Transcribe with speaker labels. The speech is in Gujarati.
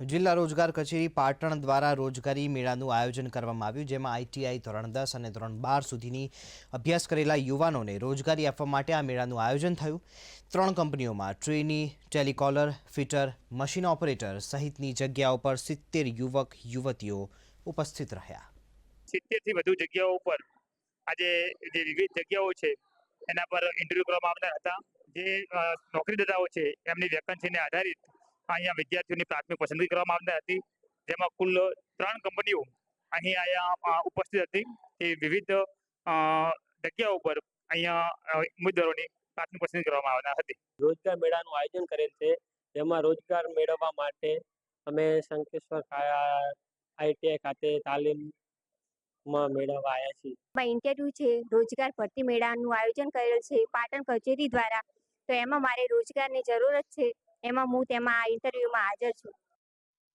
Speaker 1: જિલ્લા રોજગાર કચેરી પાટણ દ્વારા રોજગારી મેળાનું આયોજન કરવામાં આવ્યું, જેમાં આઈટીઆઈ ધોરણ દસ અને ધોરણ બાર સુધીની અભ્યાસ કરેલા યુવાનોને રોજગારી આપવા માટે આ મેળાનું આયોજન થયું. ત્રણ કંપનીઓમાં trainee, telecaller, fitter, machine operator સહિતની જગ્યાઓ પર સિત્તેર યુવક, યુવતીઓ ઉપસ્થિત રહ્યા.
Speaker 2: સિત્તેરથી વધુ જગ્યાઓ ઉપર આજે જે વિવિધ જગ્યાઓ છે, એના પર ઇન્ટરવ્યુ કરવામાં આવનાર હતા. જે નોકરીદાતાઓ છે, એમની વેકન્સીને આધારિત અહીંયા વિદ્યાર્થીઓની પ્રાથમિક પસંદગી કરવામાં આવનાર હતી. જેમાં કુલ ત્રણ કંપનીઓ અહીં અહીંયા ઉપસ્થિત હતી. એ વિવિધ અ, જગ્યાઓ ઉપર અહીંયા ઉમેદવારોની પ્રાથમિક પસંદગી કરવામાં આવનાર હતી.
Speaker 3: રોજગાર મેળાનું આયોજન કરેલ છે. જેમાં રોજગાર મેળવવા માટે અમે શંકેશ્વર આઈટીઆઈ ખાતે તાલીમમાં મેળવવા આવ્યા છીએ.
Speaker 4: ઇન્ટરવ્યુ છે રોજગાર ભરતી મેળાનું આયોજન કરેલ છે પાટણ કચેરી દ્વારા. તો એમાં મારે રોજગારની જરૂરત છે. એમાં હું તેમાં ઇન્ટરવ્યુમાં હાજર છું.